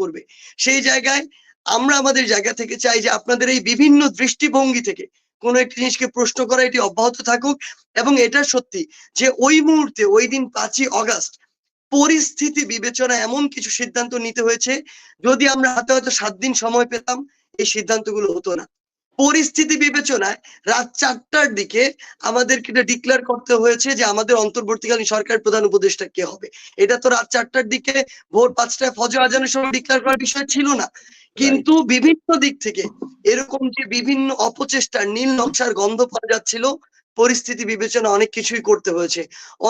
করবে। সেই জায়গায় আমরা আমাদের জায়গা থেকে চাই যে আপনাদের এই বিভিন্ন দৃষ্টিভঙ্গি থেকে কোন একটি জিনিসকে প্রশ্ন করা, এটি অব্যাহত থাকুক এবং এটা সত্যি যে ওই মুহূর্তে, ওই দিন পাঁচই অগাস্ট পরিস্থিতি বিবেচনা এমন কিছু সিদ্ধান্ত নিতে হয়েছে, যদি আমরা হাতে হয়তো সাত দিন সময় পেতাম, এই সিদ্ধান্তগুলো হতো না। পরিস্থিতি বিবেচনায় রাত চারটার দিকে আমাদেরকে এটা ডিক্লেয়ার করতে হয়েছে যে আমাদের অন্তর্বর্তীকালীন সরকার প্রধান উপদেষ্টা কে হবে। এটা তো রাত চারটার দিকে ভোর পাঁচটায় ফজর আজানের সময় ডিক্লেয়ার করার বিষয় ছিল না। কিন্তু বিভিন্ন দিক থেকে এরকম যে বিভিন্ন অপচেষ্টার নীল নকশার গন্ধ পাওয়া যাচ্ছিল, পরিস্থিতি বিবেচনা অনেক কিছুই করতে হয়েছে।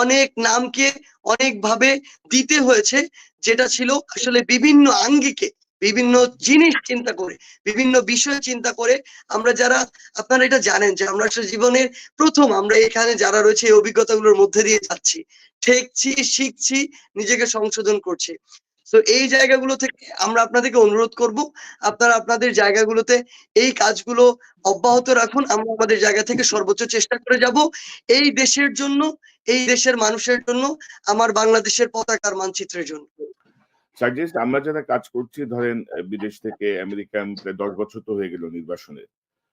অনেক নামকে অনেক ভাবে দিতে হয়েছে, যেটা ছিল আসলে বিভিন্ন আঙ্গিকে বিভিন্ন জিনিস চিন্তা করে, বিভিন্ন বিষয় চিন্তা করে আমরা যারা, আপনারা এটা জানেন যে আমরা জীবনের প্রথম আমরা এখানে যারা রয়েছে এই অভিজ্ঞতাগুলোর মধ্যে দিয়ে যাচ্ছি। ঠেকছি, শিখছি, নিজেকে সংশোধন করছি। তো এই জায়গাগুলো থেকে আমরা আপনাদেরকে অনুরোধ করব, আপনারা আপনাদের জায়গাগুলোতে এই কাজগুলো অব্যাহত রাখুন, আমরা আমাদের জায়গা থেকে সর্বোচ্চ চেষ্টা করে যাব। এই দেশের জন্য, এই দেশের মানুষের জন্য, আমার বাংলাদেশের পতাকার মানচিত্রের জন্য। সার্জিস আমরা যারা কাজ করছি, ধরেন বিদেশ থেকে আমেরিকান প্রায় দশ বছর তো হয়ে গেল নির্বাসনে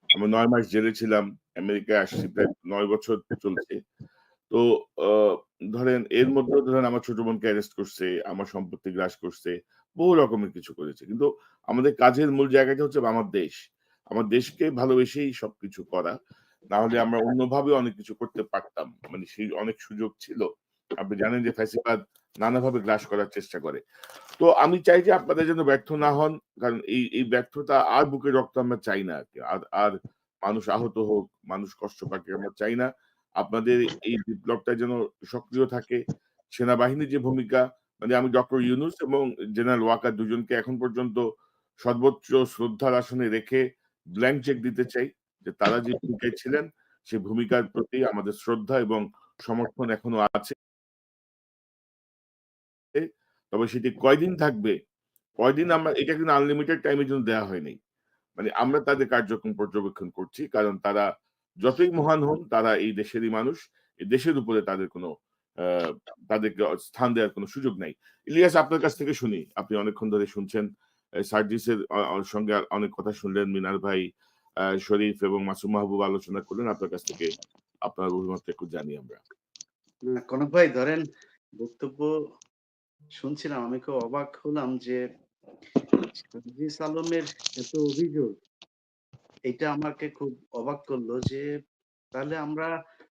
আমরা নয় মাস জেলে ছিলাম, আমেরিকায় আসছি প্রায় নয় বছর চলছে। তো ধরেন, এর মধ্যে ধরেন আমার ছোট বোনকে অ্যারেস্ট করছে, আমার সম্পত্তি গ্রাস করছে, বহু রকমের কিছু করেছে। কিন্তু আমাদের কাজের মূল জায়গাটা হচ্ছে আমার দেশ। আমার দেশকে ভালোবেসেই সবকিছু করা। না হলে আমরা অন্যভাবে অনেক কিছু করতে পারতাম। মানে সেই অনেক সুযোগ ছিল। আপনি জানেন যে ফ্যাসিবাদ নানাভাবে গ্রাস করার চেষ্টা করে। তো আমি চাই যে আপনাদের যেন ব্যর্থ না হন, কারণ এই এই ব্যর্থতা আর বুকে রক্ত আমরা চাই না আর আর মানুষ আহত হোক, মানুষ কষ্ট পাক আমরা চাই না। আপনাদের এই বিপ্লবটা যেন সক্রিয় থাকে। সেনাবাহিনীর যে ভূমিকা মানে আমি ডক্টর ইউনুস এবং জেনারেল ওয়াকার দুজনকে এখন পর্যন্ত সর্বোচ্চ শ্রদ্ধার আসনে রেখে ব্ল্যাঙ্ক চেক দিতে চাই, যে তারা যে ভূমিকায় ছিলেন সেই ভূমিকার প্রতি আমাদের শ্রদ্ধা এবং সমর্থন এখনও আছে। তবে সেটি কয়দিন থাকবে? কয়দিন আমরা, এটা কিন্তু আনলিমিটেড টাইমের জন্য দেওয়া হয়নি। মানে আমরা তাদের কার্যক্রম পর্যবেক্ষণ করছি, কারণ তারা যতই মহান হন, তারা এই দেশেরই মানুষ। এই দেশের উপরে তাদের কোনো তাদেরকে স্থান দেওয়ার কোনো সুযোগ নাই। ইলিয়াস, আপনার কাছ থেকে শুনি। আপনি অনেকক্ষণ ধরে শুনছেন সার্জিসের সঙ্গে অনেক কথা শুনলেন। মিনার ভাই শরীফ এবং মাসুম মাহবুব আলোচনা করলেন। আপনার কাছ থেকে আপনার অভিমত একটু জানি আমরা। কনক ভাই, ধরেন বক্তব্য শুনছিলাম, আমি খুব অবাক হলাম যে সার্জিস আলমের এত অভিযোগ, এটা আমাকে খুব অবাক করল যে তাহলে আমরা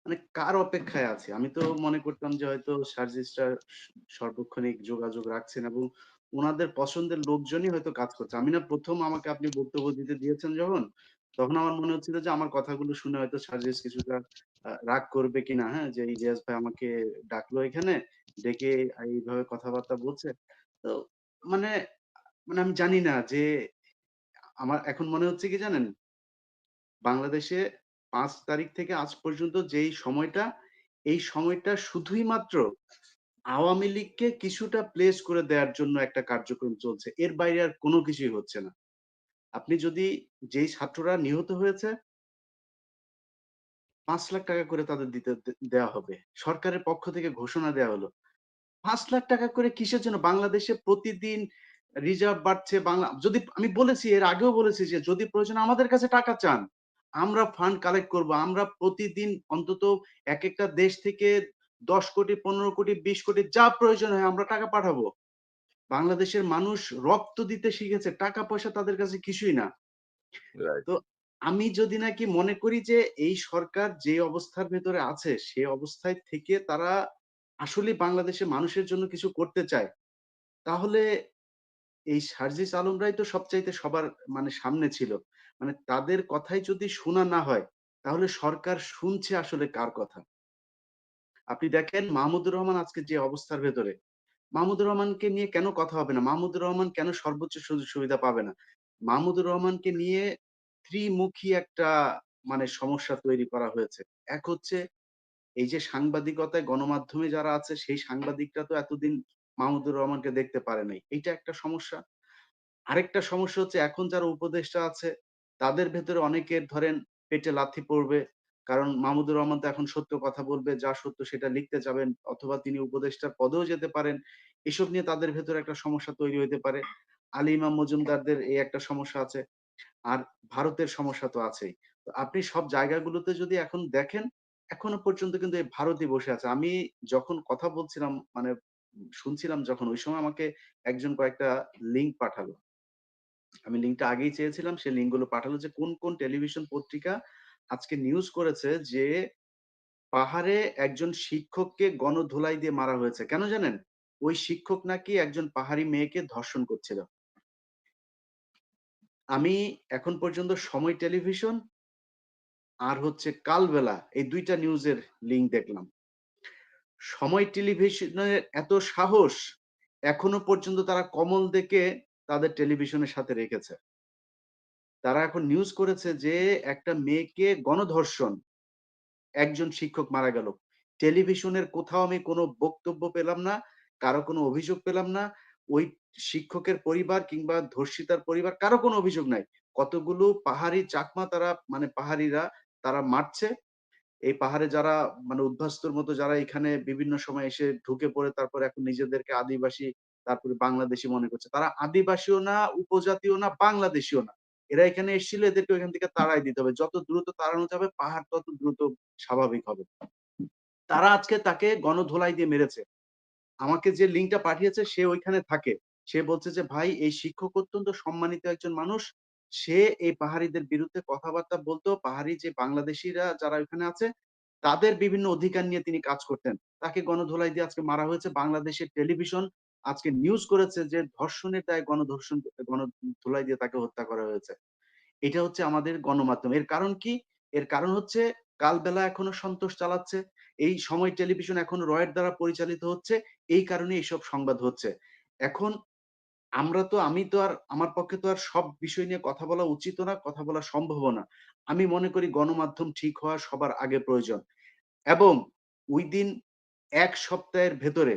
মানে কার অপেক্ষায় আছি? আমি তো মনে করতাম যে হয়তো সার্জিসটা সর্বক্ষণিক যোগাযোগ রাখছেন এবং ওনাদের পছন্দের লোকজনই হয়তো কাজ করছে। আমি না প্রথম আমাকে আপনি বক্তব্য দিতে দিয়েছেন যখন, তখন আমার মনে হচ্ছিল যে আমার কথাগুলো শুনে হয়তো সার্জিস কিছুটা রাগ করবে কিনা হ্যাঁ? যে ইলিয়াস ভাই আমাকে ডাকলো এখানে ডেকে এইভাবে কথাবার্তা বলছে। তো মানে মানে আমি জানি না যে, আমার এখন মনে হচ্ছে কি জানেন? বাংলাদেশে পাঁচ তারিখ থেকে আজ পর্যন্ত যেই সময়টা, এই সময়টা শুধুই মাত্র আওয়ামী লীগকে কিছুটা প্লেস করে দেওয়ার জন্য একটা কার্যক্রম চলছে। এর বাইরে আর কোনো কিছুই হচ্ছে না। আপনি যদি যেই ছাত্ররা নিহত হয়েছে, পাঁচ লাখ টাকা করে তাদের দিতে দেওয়া হবে। সরকারের পক্ষ থেকে ঘোষণা দেওয়া হলো। পাঁচ লাখ টাকা করে কিসের জন্য? বাংলাদেশে প্রতিদিন রিজার্ভ বাড়ছে বাংলা যদি আমি বলেছি এর আগেও বলেছি যে যদি প্রয়োজন আমাদের কাছে টাকা চান আমরা ফান্ড কালেক্ট করব। আমরা প্রতিদিন অন্তত এক একটা দেশ থেকে দশ কোটি পনেরো কোটি বিশ কোটি যা প্রয়োজন হয় আমরা টাকা পাঠাবো। বাংলাদেশের মানুষ রক্ত দিতে শিখেছে টাকা পয়সা তাদের কাছে কিছুই না। তো আমি যদি নাকি মনে করি যে এই সরকার যে অবস্থার ভেতরে আছে সে অবস্থায় থেকে তারা আসলে বাংলাদেশের মানুষের জন্য কিছু করতে চায়, তাহলে এই সার্জিস আলমরাই তো সবচাইতে সবার মানে সামনে ছিল। মানে তাদের কথাই যদি শোনা না হয়, তাহলে সরকার শুনছে আসলে কার কথা। আপনি দেখেন মাহমুদুর রহমান আজকে যে অবস্থার ভেতরে, মাহমুদুর রহমানকে নিয়ে কেন কথা হবে না? মাহমুদুর রহমান কেন সর্বোচ্চ সুযোগ সুবিধা পাবে না? মাহমুদুর রহমানকে নিয়ে ত্রিমুখী একটা মানে সমস্যা তৈরি করা হয়েছে। এক হচ্ছে এই যে সাংবাদিকতায় গণমাধ্যমে যারা আছে, সেই সাংবাদিকরা তো এতদিন মাহমুদুর রহমানকে দেখতে পারে নাই। এইটা একটা সমস্যা। আরেকটা সমস্যা হচ্ছে এখন যারা উপদেষ্টা আছে, তাদের ভেতরে অনেকের ধরেন পেটে লাথি পড়বে। কারণ মাহমুদুর রহমান তো এখন সত্য কথা বলবে, যা সত্য সেটা লিখতে যাবেন অথবা তিনি উপদেষ্টার পদেও যেতে পারেন। এসব নিয়ে তাদের ভেতরে একটা সমস্যা তৈরি হতে পারে। আলী ইমাম মজুমদারদের এই একটা সমস্যা আছে। আর ভারতের সমস্যা তো আছেই। আপনি সব জায়গাগুলোতে যদি এখন দেখেন এখনও পর্যন্ত কিন্তু এই ভারতই বসে আছে। আমি যখন কথা বলছিলাম মানে শুনছিলাম যখন, ওই সময় আমাকে একজন কয়েকটা লিংক পাঠালো। আমি লিঙ্কটা আগেই চেয়েছিলাম, সে লিঙ্কগুলো পাঠালো যে কোন কোন টেলিভিশন পত্রিকা আজকে নিউজ করেছে যে পাহাড়ে একজন শিক্ষককে গণধোলাই দিয়ে মারা হয়েছে। কেন জানেন? ওই শিক্ষক নাকি একজন পাহাড়ি মেয়েকে ধর্ষণ করছিল। আমি এখন পর্যন্ত সময় টেলিভিশন আর হচ্ছে কালবেলা এই দুইটা নিউজের লিঙ্ক দেখলাম। সময় টেলিভিশনের এত সাহস, এখনও পর্যন্ত তারা কমল দেখে তাদের টেলিভিশনের সাথে রেখেছে। তারা এখন নিউজ করেছে যে একটা মেয়েকে গণধর্ষণ, একজন শিক্ষক মারা গেল। টেলিভিশনের কোথাও আমি কোনো বক্তব্য পেলাম না, কারও কোনো অভিযোগ পেলাম না, ওই শিক্ষকের পরিবার কিংবা ধর্ষিতার পরিবার কারও কোনো অভিযোগ নাই। কতগুলো পাহাড়ি চাকমা তারা মানে পাহাড়িরা তারা মারছে। এই পাহাড়ে যারা মানে উদ্বাস্তুর মতো যারা এখানে বিভিন্ন সময় এসে ঢুকে পড়ে, তারপর এখন নিজেদেরকে আদিবাসী, তারপরে বাংলাদেশি মনে করছে। তারা আদিবাসীও না উপজাতীয় না, বাংলাদেশীও না। এরা এখানে এসেছিল, এদেরকে ওইখান থেকে তাড়াই দিতে হবে। যত দ্রুত তাড়ানো যাবে, পাহাড় তত দ্রুত স্বাভাবিক হবে। তারা আজকে তাকে গণধোলাই দিয়ে মেরেছে। আমাকে যে লিঙ্কটা পাঠিয়েছে, সে ওইখানে থাকে। সে বলছে যে, ভাই, এই শিক্ষক অত্যন্ত সম্মানিত একজন মানুষ। সে এই পাহাড়িদের বিরুদ্ধে কথাবার্তা বলতো পাহাড়ি যে বাংলাদেশিরা যারা ওইখানে আছে, তাদের বিভিন্ন অধিকার নিয়ে তিনি কাজ করতেন। তাকে গণধোলাই দিয়ে আজকে মারা হয়েছে। বাংলাদেশের টেলিভিশন আজকে নিউজ করেছে যে ধর্ষণের দায়ে গণধর্ষণ, গণধোলাই দিয়ে তাকে হত্যা করা হয়েছে। এটা হচ্ছে আমাদের গণমাধ্যম। এর কারণ কি? এর কারণ হচ্ছে কালবেলা এখনও সন্তোষ চালাচ্ছে, এই সময় টেলিভিশন এখন রয়ের দ্বারা পরিচালিত হচ্ছে, এই কারণে এইসব সংবাদ হচ্ছে। এখন আমরা তো, আমি তো আর, আমার পক্ষে তো আর সব বিষয় নিয়ে কথা বলা উচিত না, কথা বলা সম্ভব না। আমি মনে করি গণমাধ্যম ঠিক হওয়া সবার আগে প্রয়োজন। এবং ওই দিন এক সপ্তাহের ভেতরে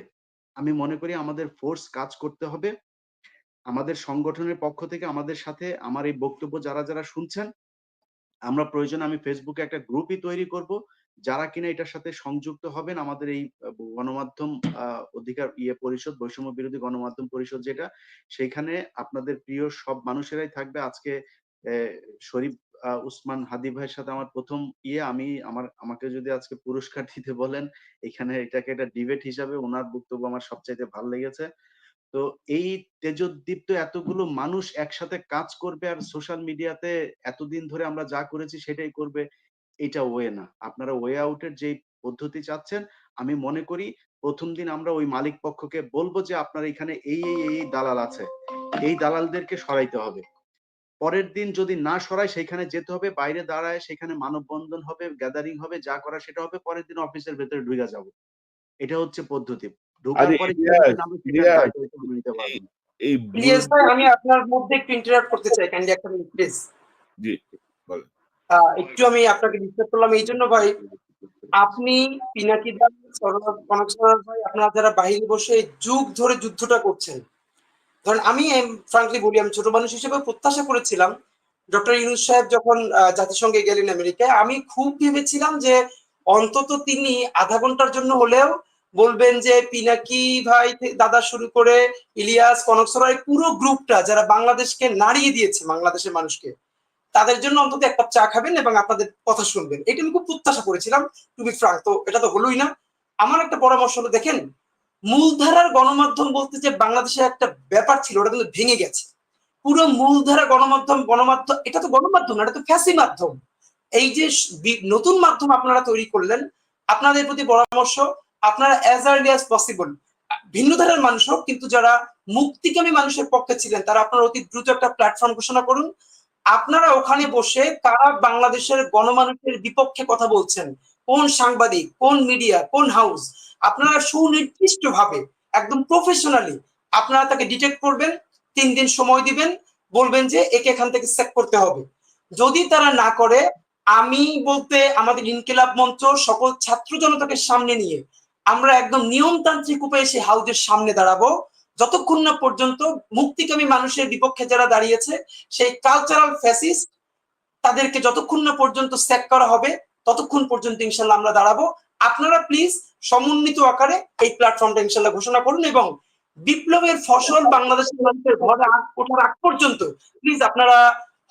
আমি মনে করি আমাদের ফোর্স কাজ করতে হবে। আমাদের সংগঠনের পক্ষ থেকে আমাদের সাথে আমার এই বক্তব্য যারা যারা শুনছেন, আমরা প্রয়োজন আমি ফেসবুকে একটা গ্রুপই তৈরি করব। যারা কিনা এটার সাথে সংযুক্ত হবেন, আমাদের এই গণমাধ্যম অধিকার ইয়ে পরিষদ, বৈষম্য বিরোধী গণমাধ্যম পরিষদ যেটা সেইখানে আপনাদের প্রিয় সব মানুষেরাই থাকবে। আজকে শরীফ উসমান হাদি ভাইয়ের সাথে আমার প্রথম ইয়ে আমি আমার, আমাকে যদি আজকে পুরস্কার দিতে বলেন, এখানে এটাকে একটা ডিবেট হিসাবে ওনার বক্তব্য আমার সবচাইতে ভালো লেগেছে। তো এই তেজোদ্দীপ্ত এতগুলো মানুষ একসাথে কাজ করবে আর সোশ্যাল মিডিয়াতে এতদিন ধরে আমরা যা করেছি সেটাই করবে এটা ওয়ে না। আপনারা ওয়ে আউটের যে পদ্ধতি চাচ্ছেন আমি মনে করি প্রথম দিন আমরা ওই মালিক পক্ষকে বলব যে আপনার এখানে এই এই এই দালাল আছে। এই দালালদেরকে সরাইতে হবে। পরের দিন যদি না সরায় সেখানে যেতে হবে বাইরে দাঁড়ায় সেখানে মানববন্ধন হবে গ্যাদারিং হবে যা করা সেটা হবে পরের দিন অফিসের ভেতরে ঢুকে যাব। এটা হচ্ছে পদ্ধতি। ঢোকার পরে এই আমি আপনার মধ্যে একটু ইন্টারাপ্ট করতে চাই কাইন্ডলি একটা মিনিট প্লিজ জি। একটু আমি আপনাকে ডিস্টার্ব করলাম। এই জন্য ভাই, আপনি পিনাকি দাস কনক ভাই, আপনারা যারা বাহিরে বসে যুগ ধরে যুদ্ধটা করছেন, ধরেন আমি ফ্রাঙ্কলি বলি, আমি ছোট মানুষ হিসেবে প্রত্যাশা করেছিলাম, ডক্টর ইউনুস সাহেব যখন জাতিসংঘে গেলেন আমেরিকায়, আমি খুব ভেবেছিলাম যে অন্তত তিনি আধা ঘণ্টার জন্য হলেও বলবেন যে, পিনাকি ভাই দাদা শুরু করে, ইলিয়াস, কনক সরাই পুরো গ্রুপটা যারা বাংলাদেশকে নাড়িয়ে দিয়েছে, বাংলাদেশের মানুষকে তাদের জন্য অন্তত এক কাপ চা খাবেন এবং আপনাদের কথা শুনবেন। এটা আমি খুব প্রত্যাশা করেছিলাম টু বি ফ্রাঙ্ক তো এটা তো হলোই না। আমার একটা পরামর্শ হলো, দেখেন, মূলধারার গণমাধ্যম বলতে যে বাংলাদেশে একটা ব্যাপার ছিল, ওটা কিন্তু ভেঙে গেছে। পুরো মূলধারা গণমাধ্যম গণমাধ্যম এটা তো গণমাধ্যম এটা তো ফ্যাসি মাধ্যম। এই যে নতুন মাধ্যম আপনারা তৈরি করলেন, আপনাদের প্রতি পরামর্শ, আপনারা অ্যাজ আর্লি অ্যাজ পসিবল ভিন্ন ধারার মানুষ হোক, কিন্তু যারা মুক্তিকামী মানুষের পক্ষে ছিলেন, তারা আপনারা অতি দ্রুত একটা প্ল্যাটফর্ম ঘোষণা করুন। আপনারা ওখানে বসে কারা বাংলাদেশের গণমানুষের বিপক্ষে কথা বলছেন? কোন সাংবাদিক, কোন মিডিয়া, কোন হাউস? আপনারা সুনির্দিষ্ট ভাবে একদম প্রফেশনালি আপনারা তাকে ডিটেক্ট করবেন, তিন দিন সময় দিবেন, বলবেন যে একে এখান থেকে সেট করতে হবে। যদি তারা না করে, আমি বলতে আমাদের ইনকিলাব মঞ্চ, সকল ছাত্র জনতাকে সামনে নিয়ে আমরা একদম নিয়মতান্ত্রিক উপায়ে সেই হাউজের সামনে দাঁড়াবো। যতক্ষণ না পর্যন্ত মুক্তিকামী মানুষের বিপক্ষে যারা দাঁড়িয়েছে, সেই কালচারাল ফ্যাসিস তাদেরকে যতক্ষণ না পর্যন্ত স্যাক করা হবে, ততক্ষণ পর্যন্ত ইনশাল্লাহ আমরা দাঁড়াবো। আপনারা প্লিজ সমন্বিত আকারে এই প্ল্যাটফর্মটা ইনশাল্লাহ ঘোষণা করুন এবং বিপ্লবের ফসল বাংলাদেশের মানুষের ঘরে ওঠার আগ পর্যন্ত প্লিজ আপনারা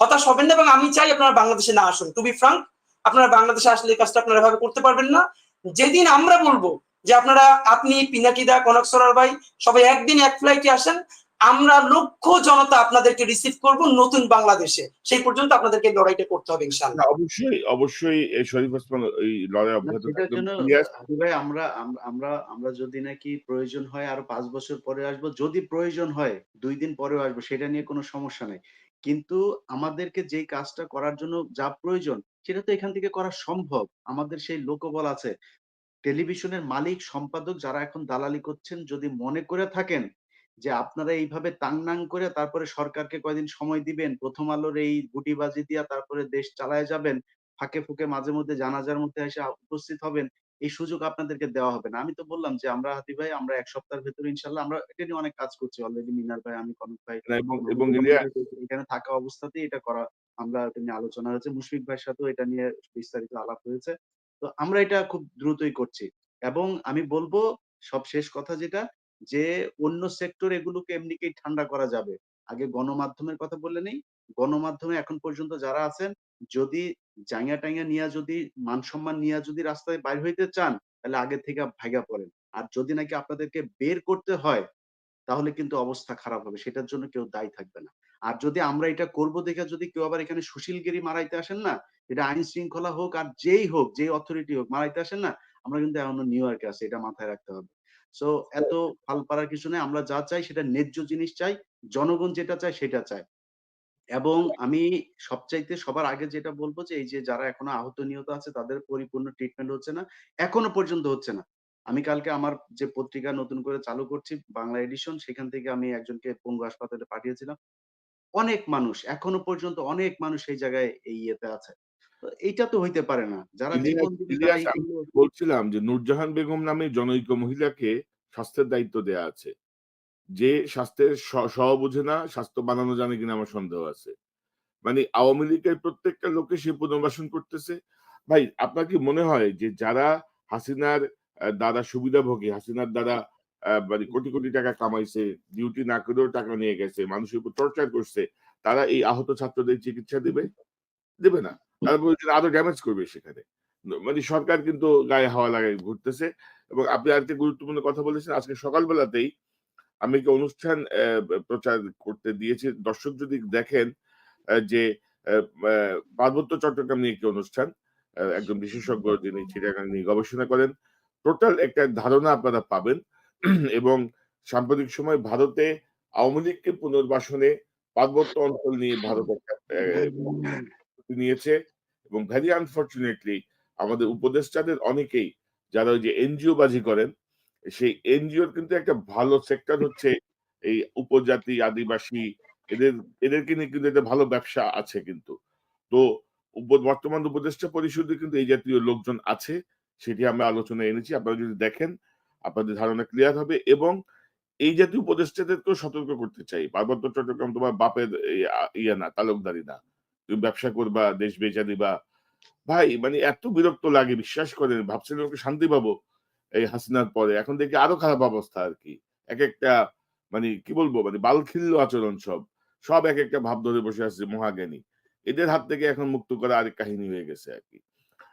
হতাশ হবেন না এবং আমি চাই আপনারা বাংলাদেশে না আসুন। টু বি ফ্রাঙ্ক আপনারা বাংলাদেশে আসলে এই কাজটা আপনারা এভাবে করতে পারবেন না। যেদিন আমরা বলব যে আপনারা আপনি পিনাকিদা কনক সরার ভাই সবাই একদিন এক ফ্লাইটে আসেন আমরা লক্ষ জনতা আপনাদেরকে রিসিভ করব নতুন বাংলাদেশে। সেই পর্যন্ত আপনাদেরকে লড়াইটা করতে হবে ইনশাআল্লাহ। অবশ্যই অবশ্যই এই শরীফ ওসমান এই লড়াই অব্যাহত ভাই আমরা আমরা আমরা যদি নাকি প্রয়োজন হয় আরও পাঁচ বছর পরে আসব। যদি প্রয়োজন হয় দুই দিন পরেও আসব সেটা নিয়ে কোনো সমস্যা নাই। কিন্তু আমাদেরকে যেই কাজটা করার জন্য যা প্রয়োজন সেটা তো এখান থেকে করা সম্ভব। আমাদের সেই লোকবল আছে। টেলিভিশনের মালিক সম্পাদক যারা এখন দালালি করছেন যদি মনে করে থাকেন যে আপনারা এইভাবে তাংনাং করে তারপরে সরকারকে কয়দিন সময় দিবেন প্রথম আলোর এই গুটিবাজি দিয়া তারপরে দেশ চালায় যাবেন ফাঁকে ফুঁকে মাঝে মধ্যে জানাজার মধ্যে এসে উপস্থিত হবেন এই সুযোগ আপনাদেরকে দেওয়া হবে না। আমি তো বললাম যে আমরা হাতি ভাই আমরা এক সপ্তাহের ভেতরে ইনশাল্লাহ আমরা এটা নিয়ে অনেক কাজ করছি অলরেডি মিনার ভাই আমি কনক ভাই এবং এখানে থাকা অবস্থাতেই এটা করা আমরা এটা নিয়ে আলোচনা হয়েছে। মুশফিক ভাইয়ের সাথেও এটা নিয়ে বিস্তারিত আলাপ হয়েছে। তো আমরা এটা খুব দ্রুতই করছি। এবং আমি বলব, সব শেষ কথা যেটা, যে অন্য সেক্টর এগুলোকে এমনিকেই ঠান্ডা করা যাবে? আগে গণমাধ্যমের কথা বললে নেই। গণমাধ্যমে এখন পর্যন্ত যারা আছেন, যদি জাঙ্গা টাঙ্গা নিয়ে যদি, মান সম্মান নিয়ে যদি রাস্তায় বাইর হইতে চান, তাহলে আগে থেকে ভাইগা পড়েন। আর যদি নাকি আপনাদেরকে বের করতে হয় তাহলে কিন্তু অবস্থা খারাপ হবে। সেটার জন্য কেউ দায়ী থাকবে না। আর যদি আমরা এটা করব দেখে যদি কেউ আবার এখানে সুশীলগিরি মারাইতে আসেন না এটা আইন শৃঙ্খলা হোক আর যেই হোক যেই অথরিটি হোক মারাইতে আসেন না আমরা কিন্তু এখনও নিউ ইয়র্কে আছি এটা মাথায় রাখতে হবে। সো এত ফাল পাড়ার কিছু নেই। আমরা যা চাই সেটা ন্যায্য জিনিস চাই জনগণ যেটা চায় সেটা চায়। এবং আমি সবচাইতে সবার আগে যেটা বলব যে এই যে যারা এখনও আহত নিহত আছে তাদের পরিপূর্ণ ট্রিটমেন্ট হচ্ছে না এখনও পর্যন্ত হচ্ছে না। আমি কালকে আমার যে পত্রিকা নতুন করে চালু করছি বাংলা এডিশন সেখান থেকে আমি একজনকে পঙ্গু হাসপাতালে পাঠিয়েছিলাম। অনেক মানুষ এখনও পর্যন্ত অনেক মানুষ এই জায়গায় এই ইয়েতে আছে। এইটা তো হইতে পারে না। যারা। বলছিলাম যে নূরজাহান বেগম নামে জনৈক মহিলাকে স্বাস্থ্যের দায়িত্ব দেয়া আছে। যে স্বাস্থ্যের স- স বুঝে না স্বাস্থ্য বানানো জানে কিনা আমার সন্দেহ আছে। মানে আওয়ামী লীগের প্রত্যেকটা লোকে সে পুনর্বাসন করতেছে। ভাই আপনার কি মনে হয় যে যারা হাসিনার দ্বারা সুবিধাভোগী হাসিনার আহ, মানে কোটি কোটি টাকা কামাইছে ডিউটি না করেও টাকা নিয়ে গেছে মানুষের উপর টর্চার করছে তারা এই আহত ছাত্রদের চিকিৎসা দেবে? দেবে না। তারা বলছে আরও ড্যামেজ করবে সেখানে। মানে সরকার কিন্তু গায়ে হাওয়া লাগায় ঘুরতেছে এবং আপনি আরেকটা গুরুত্বপূর্ণ কথা বলেছেন আজকে সকালবেলাতেই আমি একটি অনুষ্ঠান প্রচার করতে দিয়েছি। দর্শক যদি দেখেন যে পার্বত্য চট্টগ্রাম নিয়ে একটি অনুষ্ঠান একজন বিশেষজ্ঞ যিনি চিটাগাং নিয়ে গবেষণা করেন টোটাল একটা ধারণা আপনারা পাবেন। এবং সাম্প্রতিক সময় ভারতে আওয়ামী লীগকে পুনর্বাসনে পার্বত্য অঞ্চল নিয়ে ভারত একটা নিয়েছে। এবং ভেরি আনফর্চুনেটলি আমাদের উপদেষ্টাদের অনেকেই যারা ওই যে এনজিও বাজি করেন, সেই এনজিওর কিন্তু একটা ভালো সেক্টর হচ্ছে এই উপজাতি, আদিবাসী, এদের, এদেরকে নিয়ে কিন্তু একটা ভালো ব্যবসা আছে কিন্তু। তো বর্তমান উপদেষ্টা পরিষদে কিন্তু এই জাতীয় লোকজন আছে। সেটি আমরা আলোচনায় এনেছি। আপনারা যদি দেখেন, আপনাদের ধারণা ক্লিয়ার হবে এবং এই জাতীয় উপদেষ্টাদেরকেও সতর্ক করতে চাই। পার্বত্য চট্টগ্রাম তোমার বাপের ইয়ে না, তালুকদারি না। তুমি ব্যবসা করবা, দেশ বেচা দিবা ভাই মানে এত বিরক্ত লাগে, বিশ্বাস করেন, ভাবছিলাম একটু শান্তি পাবো এই হাসিনার পরে। এখন দেখি আরও খারাপ অবস্থা আর কি। এক একটা মানে কি বলব মানে বালখিল্য আচরণ সব। সব এক একটা ভাব ধরে বসে আছে মহাজ্ঞানী। এদের হাত থেকে এখন মুক্ত করা আরেক কাহিনী হয়ে গেছে আর কি।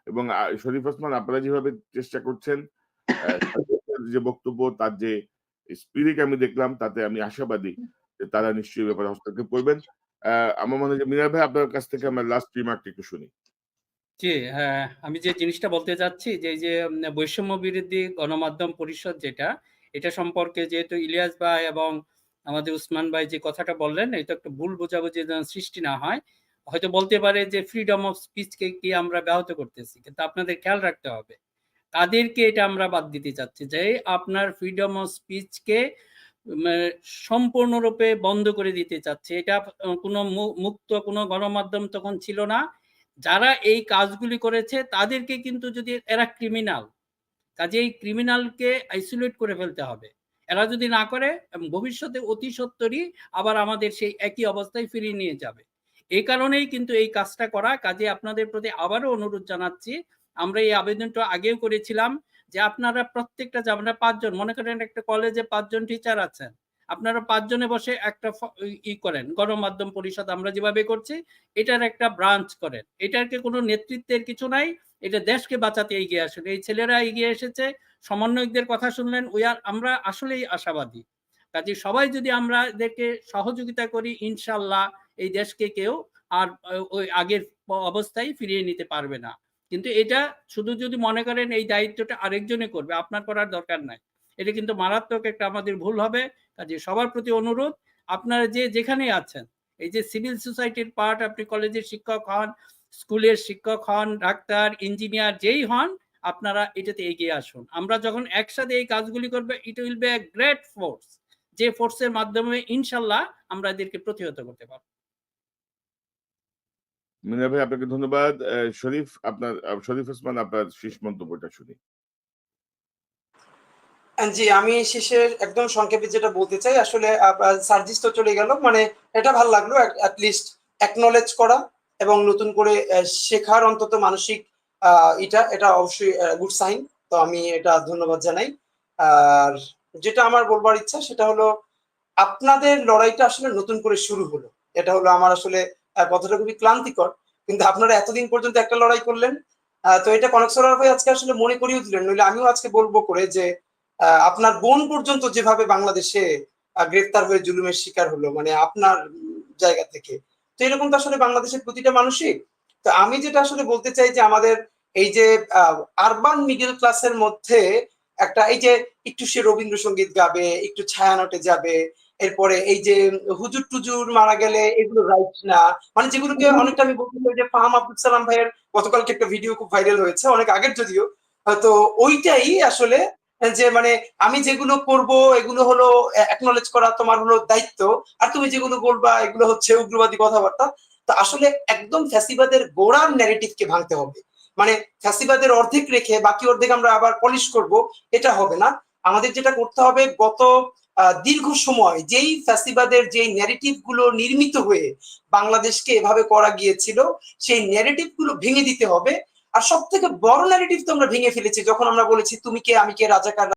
এবং শরীফ ওসমান আপনারা যেভাবে চেষ্টা করছেন যে বক্তব্য তার যে স্পিরিট আমি দেখলাম তাতে আমি আশাবাদী যে তারা নিশ্চয়ই ব্যাপারে হস্তক্ষেপ করবেন। আমার মনে হয় মিনার ভাই আপনার কাছ থেকে আমরা লাস্ট রিমার্কটা একটু শুনি। জি হ্যাঁ আমি যে জিনিসটা বলতে চাচ্ছি যে যে বৈষম্য বিরোধী গণমাধ্যম পরিষদ যেটা এটা সম্পর্কে যেহেতু ইলিয়াস ভাই এবং আমাদের উসমান ভাই যে কথাটা বললেন এটা একটু ভুল বোঝাবুঝি যেন সৃষ্টি না হয় হয়তো বলতে পারে যে ফ্রিডম অফ স্পিচকে কি আমরা ব্যাহত করতেছি, কিন্তু আপনাদের খেয়াল রাখতে হবে, তাদেরকে এটা আমরা বাদ দিতে চাচ্ছি যে আপনার ফ্রিডম অফ স্পিচকে সম্পূর্ণরূপে বন্ধ করে দিতে চাচ্ছে। এটা কোনো মুক্ত কোনো গণমাধ্যম তখন ছিল না। যারা এই কাজগুলি করেছে, তাদেরকে কিন্তু যদি এরা ক্রিমিনাল কাজে এই ক্রিমিনালকে আইসোলেট করে ফেলতে হবে। এরা যদি না করে ভবিষ্যতে অতি সত্তরই আবার আমাদের সেই একই অবস্থায় ফিরিয়ে নিয়ে যাবে। এই কারণেই কিন্তু এই কাজটা করা। কাজে আপনাদের প্রতি আবারও অনুরোধ জানাচ্ছি, আমরা এই আবেদনটা আগেও করেছিলাম যে আপনারা প্রত্যেকটা যে আমরা পাঁচজন, মনে করেন একটা কলেজে পাঁচজন টিচার আছেন, আপনারা পাঁচজনে বসে একটা ই করেন, গণমাধ্যম পরিষদ আমরা যেভাবে করছি, এটার একটা ব্রাঞ্চ করেন। এটাকে কোনো নেতৃত্বের কিছু নাই, এটা দেশকে বাঁচাতে এগিয়ে আসেন। এই ছেলেরা এগিয়ে এসেছে, সমন্বয়কদের কথা শুনলেন উই আর আমরা আসলেই আশাবাদী। কাজে সবাই যদি আমরা এদেরকে সহযোগিতা করি, ইনশাল্লাহ এই দেশকে কেউ আর ওই আগের অবস্থায় ফিরিয়ে নিতে পারবে না। কিন্তু এটা শুধু যদি মনে করেন এই দায়িত্বটা আরেকজনে করবে, আপনার করার দরকার নাই। এটা কিন্তু মারাত্মক একটা আমাদের ভুল হবে। কাজে সবার প্রতি অনুরোধ, আপনারা যে যেখানে আছেন, এই যে সিভিল সোসাইটির পার্ট, আপনি কলেজের শিক্ষক হন, স্কুলের শিক্ষক হন, ডাক্তার, ইঞ্জিনিয়ার যেই হন, আপনারা এটাতে এগিয়ে আসুন। আমরা যখন একসাথে এই কাজগুলি করবে it will be a great force যে ফোর্সের মাধ্যমে ইনশাল্লাহ আমরা এদেরকে প্রতিহত করতে পারব। মিনা ভাই, আপনাকে ধন্যবাদ। শরীফ, আপনার শরীফ ওসমান, আপনার শেষ মন্তব্যটা শুনি। জি, আমি শেষের একদম সংক্ষেপে যেটা বলতে চাই, আসলে সার্জিস তো চলে গেল। মানে এটা ভালো লাগল লিস্ট অ্যাকনলেজ করা এবং নতুন করে শেখার অন্তত মানসিক এটা এটা অবশ্যই গুড সাইন তো আমি এটা ধন্যবাদ জানাই। আর যেটা আমার বলবার ইচ্ছা, সেটা হলো, আপনাদের লড়াইটা আসলে নতুন করে শুরু হলো। এটা হলো আমার আসলে কথাটা খুবই ক্লান্তিকর। কিন্তু আপনারা এতদিন পর্যন্ত একটা লড়াই করলেন তো এটা কনক সরার ভাই আজকে আসলে মনে করিয়ে দিলেন, নইলে আমিও আজকে বলব করে যে আপনার বোন পর্যন্ত যেভাবে বাংলাদেশে গ্রেফতার হয়ে জুলুমের শিকার হলো মানে আপনার জায়গা থেকে। তো এরকম তো আসলে বাংলাদেশের প্রতিটা মানুষই। তো আমি যেটা আসলে বলতে চাই যে আমাদের এই যে আরবান মিডল ক্লাসের মধ্যে একটা, এই যে একটু সে রবীন্দ্রসঙ্গীত গাবে, একটু ছায়ানটে যাবে এরপরে এই যে হুজুর টুজুর মারা গেলে এগুলো রাইট না মানে যেগুলোকে অনেকটা আমি বলতে যে ফাহাম আব্দুল সালাম ভাইয়ের গতকালকে একটা ভিডিও খুব ভাইরাল হয়েছে অনেক আগের যদিও। তো ওইটাই আসলে যে মানে আমি যেগুলো করব এগুলো হলো অ্যাকনলেজ করা তোমার হলো দায়িত্ব আর তুমি যেগুলো বলবা এগুলো হচ্ছে উগ্রবাদী কথাবার্তা। তো আসলে একদম ফ্যাসিবাদের গোড়ার ন্যারেটিভকে ভাঙতে হবে। মানে ফ্যাসিবাদের অর্ধেক রেখে বাকি অর্ধেক আমরা আবার পলিশ করব এটা হবে না। আমাদের যেটা করতে হবে গত দীর্ঘ সময় যেই ফ্যাসিবাদের যেই ন্যারেটিভগুলো নির্মিত হয়ে বাংলাদেশকে এভাবে করা গিয়েছিল, সেই ন্যারেটিভগুলো ভেঙে দিতে হবে। আর সব থেকে বড় ন্যারেটিভ তো আমরা ভেঙে ফেলেছি, যখন আমরা বলেছি, তুমি কে? আমি কে? রাজাকার?